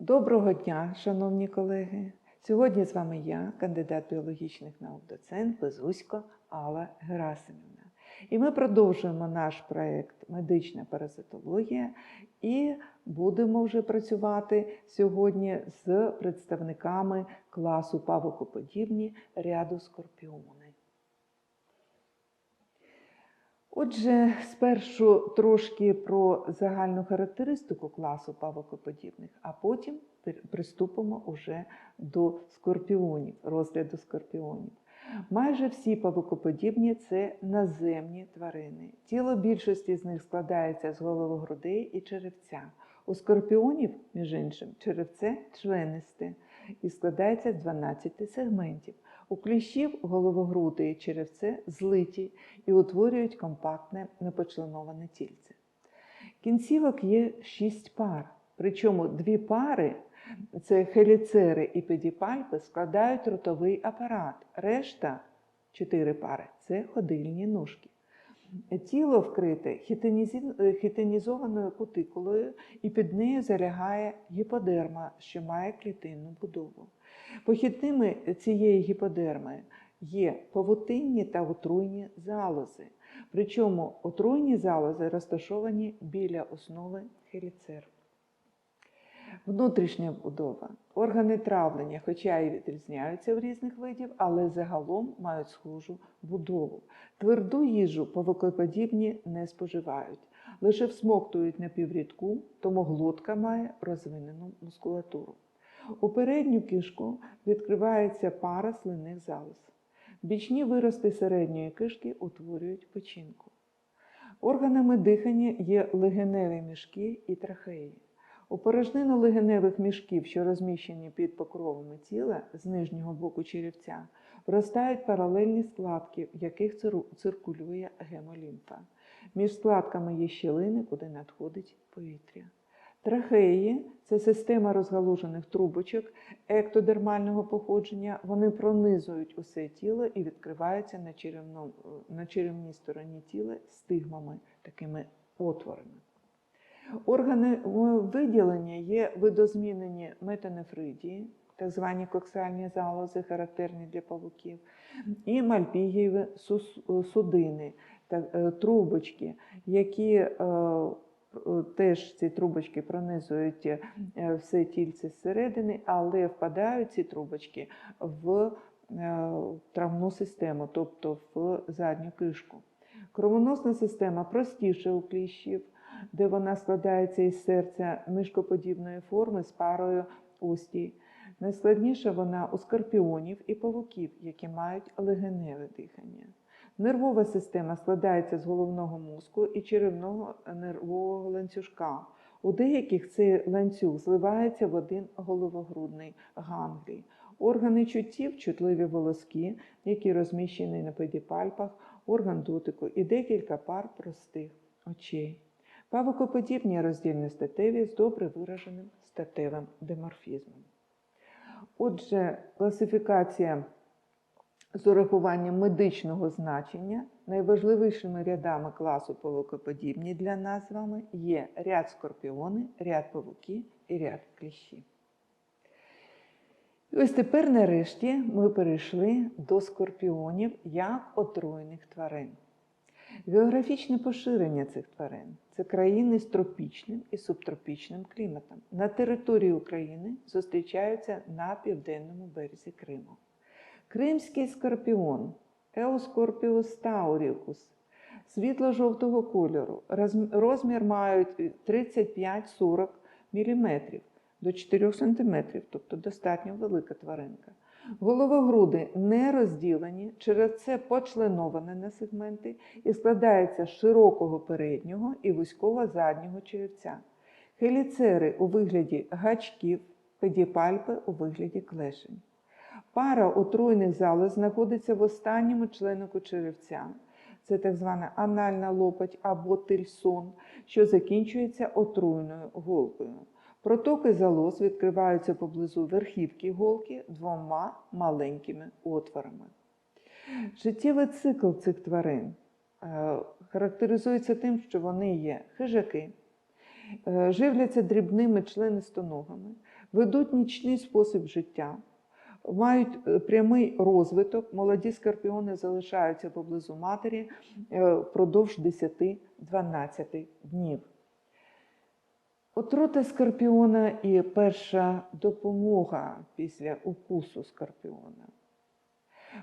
Доброго дня, шановні колеги! Сьогодні з вами я, кандидат біологічних наук, доцент Безусько Алла Герасимівна. І ми продовжуємо наш проєкт Медична паразитологія і будемо вже працювати сьогодні з представниками класу павукоподібні ряду скорпіони. Отже, спершу трошки про загальну характеристику класу павукоподібних, а потім приступимо уже до скорпіонів, розгляду скорпіонів. Майже всі павукоподібні це наземні тварини. Тіло більшості з них складається з головогрудей і черевця. У скорпіонів, між іншим, черевце членисте і складається з 12 сегментів. У кліщів головогруди і черевце злиті і утворюють компактне непочленоване тільце. Кінцівок є шість пар, причому дві пари це хеліцери і педіпальпи складають ротовий апарат. Решта чотири пари це ходильні ножки. Тіло вкрите хітинізованою кутикулою, і під нею залягає гіподерма, що має клітинну будову. Похідними цієї гіподерми є павутинні та отруйні залози. Причому отруйні залози розташовані біля основи хеліцер. Внутрішня будова. Органи травлення, хоча і відрізняються в різних видів, але загалом мають схожу будову. Тверду їжу павукоподібні не споживають, лише всмоктують на піврідку, тому глотка має розвинену мускулатуру. У передню кишку відкривається пара слинних залоз. Бічні вирости середньої кишки утворюють печінку. Органами дихання є легеневі мішки і трахеї. У порожнину легеневих мішків, що розміщені під покровами тіла з нижнього боку черевця, вростають паралельні складки, в яких циркулює гемолімфа. Між складками є щілини, куди надходить повітря. Трахеї це система розгалужених трубочок ектодермального походження. Вони пронизують усе тіло і відкриваються на, черевно, на черевній стороні тіла стигмами, такими отворами. Органи е, виділення є видозмінені метанефридії, так звані коксальні залози, характерні для павуків, і мальпігієві судини, та- е, трубочки, які е, е, теж ці трубочки пронизують е, все тільце зсередини, але впадають ці трубочки в е, травну систему, тобто в задню кишку. Кровоносна система простіша у кліщів, де вона складається із серця мишкоподібної форми з парою устій. Найскладніша вона у скорпіонів і павуків, які мають легеневе дихання. Нервова система складається з головного мозку і черевного нервового ланцюжка. У деяких цей ланцюг зливається в один головогрудний ганглій. Органи чуттів, чутливі волоски, які розміщені на педіпальпах, орган дотику і декілька пар простих очей. Павукоподібні роздільні статеві з добре вираженим статевим деморфізмом. Отже, класифікація з урахуванням медичного значення найважливішими рядами класу павукоподібні для нас з вами є ряд скорпіони, ряд павуки і ряд кліщі. І ось тепер, нарешті, ми перейшли до скорпіонів як отруйних тварин. Географічне поширення цих тварин це країни з тропічним і субтропічним кліматом. На території України зустрічаються на південному березі Криму. Кримський скорпіон Еоскорпіус таурікус світло-жовтого кольору. Розмір мають 35-40 мм до 4 см, тобто достатньо велика тваринка. Головогруди не розділені, через це почленоване на сегменти і складається з широкого переднього і вузького заднього черевця. Хеліцери у вигляді гачків, педіпальпи у вигляді клешень. Пара отруйних залоз знаходиться в останньому членику черевця. Це так звана анальна лопать або тельсон, що закінчується отруйною голкою. Протоки залоз відкриваються поблизу верхівки голки двома маленькими отворами. Життєвий цикл цих тварин е, характеризується тим, що вони є хижаки, е, живляться дрібними членистоногами, ведуть нічний спосіб життя, мають е, прямий розвиток. Молоді скорпіони залишаються поблизу матері впродовж 10-12 днів. Отрута скорпіона і перша допомога після укусу скорпіона.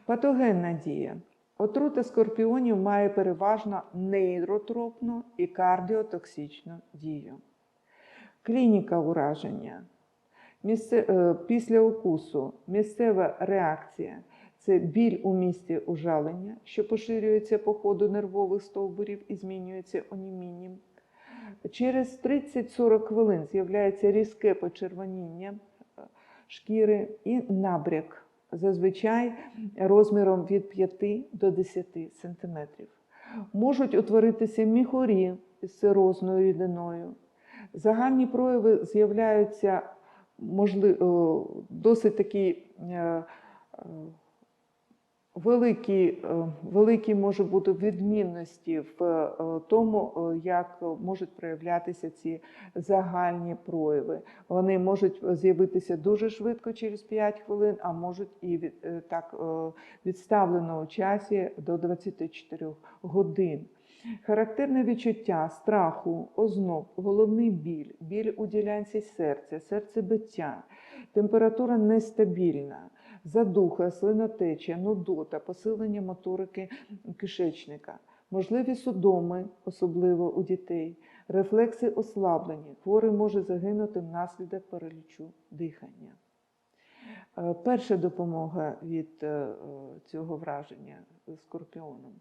Патогенна дія. Отрута скорпіонів має переважно нейротропну і кардіотоксичну дію. Клініка ураження. Місце, е, після укусу місцева реакція це біль у місці ужалення, що поширюється по ходу нервових стовбурів і змінюється онімінням. Через 30-40 хвилин з'являється різке почервоніння е, шкіри і набряк, зазвичай розміром від 5 до 10 см. Можуть утворитися міхурі з сирозною рідиною. Загальні прояви з'являються можливо, досить такі е, е, великі, е, великі може бути відмінності в е, тому, е, як можуть проявлятися ці загальні прояви. Вони можуть з'явитися дуже швидко через 5 хвилин, а можуть і від, так відставлено у часі до 24 годин. Характерне відчуття страху, озноб, головний біль, біль у ділянці серця, серцебиття, температура нестабільна, задуха, слинотеча, нудота, посилення моторики кишечника, можливі судоми, особливо у дітей, рефлекси ослаблені, хворий може загинути внаслідок паралічу дихання. Е, Перша допомога від е, цього враження скорпіоном.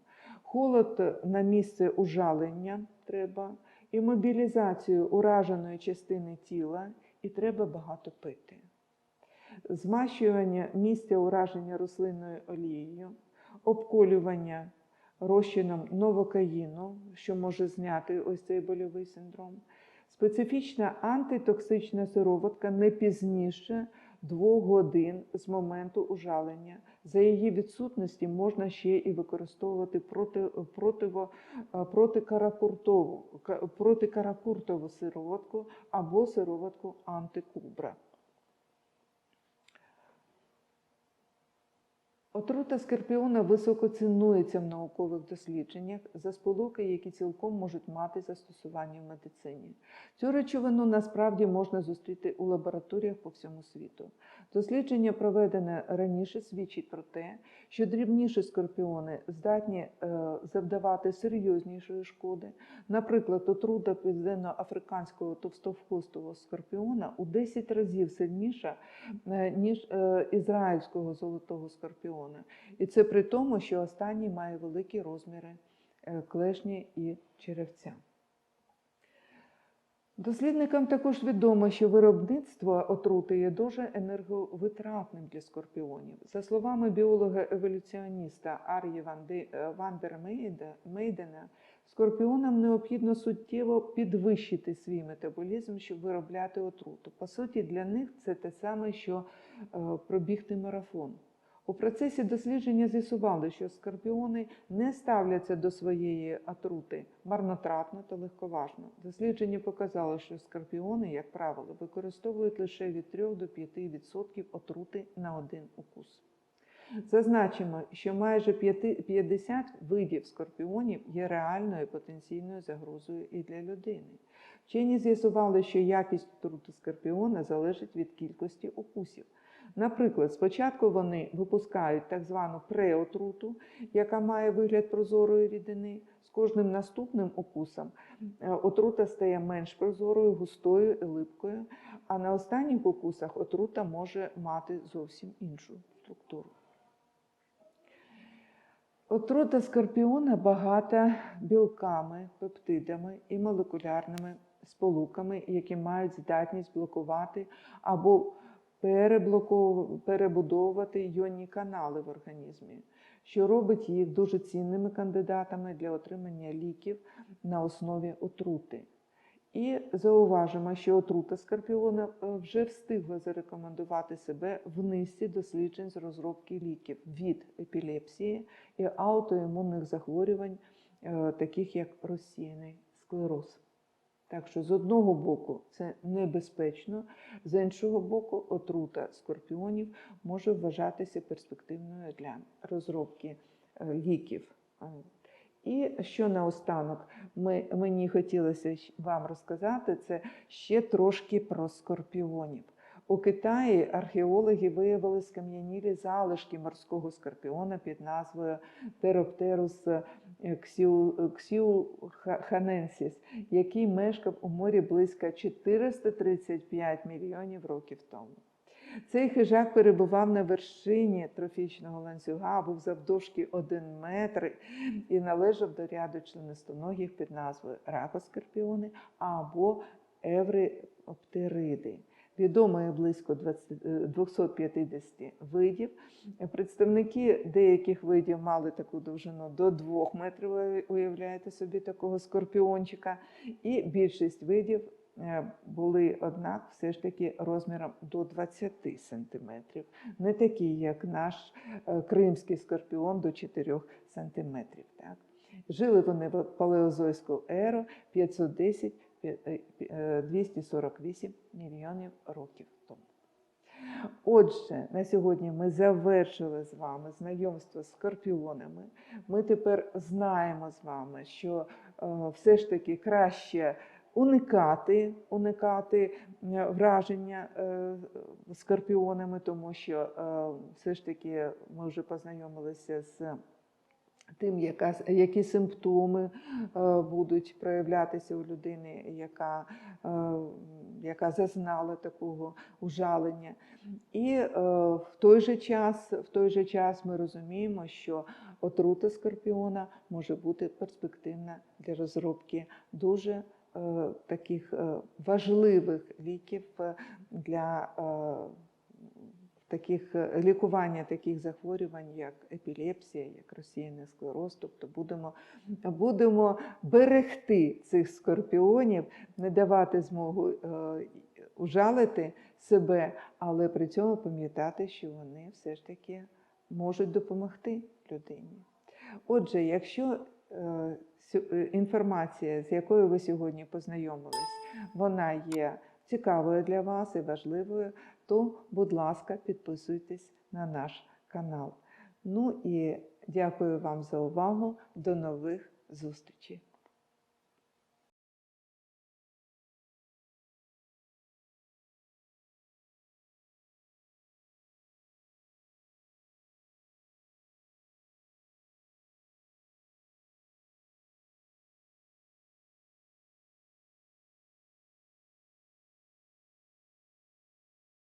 Холод на місце ужалення треба, і мобілізацію ураженої частини тіла, і треба багато пити. Змащування місця ураження рослинною олією, обколювання розчином новокаїну, що може зняти ось цей больовий синдром. Специфічна антитоксична сироватка не пізніше двох годин з моменту ужалення. За її відсутності можна ще і використовувати проти, противо, е, протикаракуртову, протикаракуртову сироватку або сироватку антикубра. Отрута скорпіона високо цінується в наукових дослідженнях за сполуки, які цілком можуть мати застосування в медицині. Цю речовину насправді можна зустріти у лабораторіях по всьому світу. Дослідження, проведене раніше, свідчить про те, що дрібніші скорпіони здатні е, завдавати серйознішої шкоди. Наприклад, отрута південно-африканського товстовхостого скорпіона у 10 разів сильніша, е, ніж е, ізраїльського золотого скорпіона. І це при тому, що останній має великі розміри е, клешні і черевця. Дослідникам також відомо, що виробництво отрути є дуже енерговитратним для скорпіонів. За словами біолога-еволюціоніста Ар'ї е, Вандер Мейдена, скорпіонам необхідно суттєво підвищити свій метаболізм, щоб виробляти отруту. По суті, для них це те саме, що е, пробігти марафон. У процесі дослідження з'ясували, що скорпіони не ставляться до своєї отрути марнотратно та легковажно. Дослідження показало, що скорпіони, як правило, використовують лише від 3 до 5% отрути на один укус. Зазначимо, що майже 50 видів скорпіонів є реальною потенційною загрозою і для людини. Вчені з'ясували, що якість отрути скорпіона залежить від кількості укусів. Наприклад, спочатку вони випускають так звану преотруту, яка має вигляд прозорої рідини. З кожним наступним укусом е, отрута стає менш прозорою, густою і липкою, а на останніх укусах отрута може мати зовсім іншу структуру. Отрута скорпіона багата білками, пептидами і молекулярними сполуками, які мають здатність блокувати або перебудовувати іонні канали в організмі, що робить їх дуже цінними кандидатами для отримання ліків на основі отрути. І зауважимо, що отрута скорпіона е, вже встигла зарекомендувати себе в низці досліджень з розробки ліків від епілепсії і аутоімунних захворювань, е, таких як розсіяний склероз. Так що з одного боку це небезпечно, з іншого боку, отрута скорпіонів може вважатися перспективною для розробки е, ліків. Е, І що наостанок ми, мені хотілося вам розказати, це ще трошки про скорпіонів. У Китаї археологи виявили скам'янілі залишки морського скорпіона під назвою Тероптерус ксіуханенсіс, який мешкав у морі близько 435 мільйонів років тому. Цей хижак перебував на вершині трофічного ланцюга, був завдовжки 1 метр і належав до ряду членистоногих під назвою ракоскорпіони або евриптериди. Відомо є близько 20, е, 250 видів. Представники деяких видів мали таку довжину до 2 метрів, ви уявляєте собі такого скорпіончика, і більшість видів е, були, однак, все ж таки розміром до 20 сантиметрів. Не такі, як наш е, кримський скорпіон до 4 сантиметрів. Так? Жили вони в палеозойську еру 510 пі- е, 248 мільйонів років тому. Отже, на сьогодні ми завершили з вами знайомство з скорпіонами. Ми тепер знаємо з вами, що е, все ж таки краще уникати, уникати е, враження е, скорпіонами, тому що все ж таки ми вже познайомилися з тим, яка, які симптоми е, будуть проявлятися у людини, яка, е, яка зазнала такого ужалення. І е, в той же час, в той же час ми розуміємо, що отрута скорпіона може бути перспективна для розробки дуже е, таких е, важливих ліків е, для е, таких е, лікування таких захворювань, як епілепсія, як розсіяний склероз. Тобто будемо, будемо берегти цих скорпіонів, не давати змогу е, ужалити себе, але при цьому пам'ятати, що вони все ж таки можуть допомогти людині. Отже, якщо е, е, інформація, з якою ви сьогодні познайомились, вона є цікавою для вас і важливою, то, будь ласка, підписуйтесь на наш канал. Ну і дякую вам за увагу. До нових зустрічей!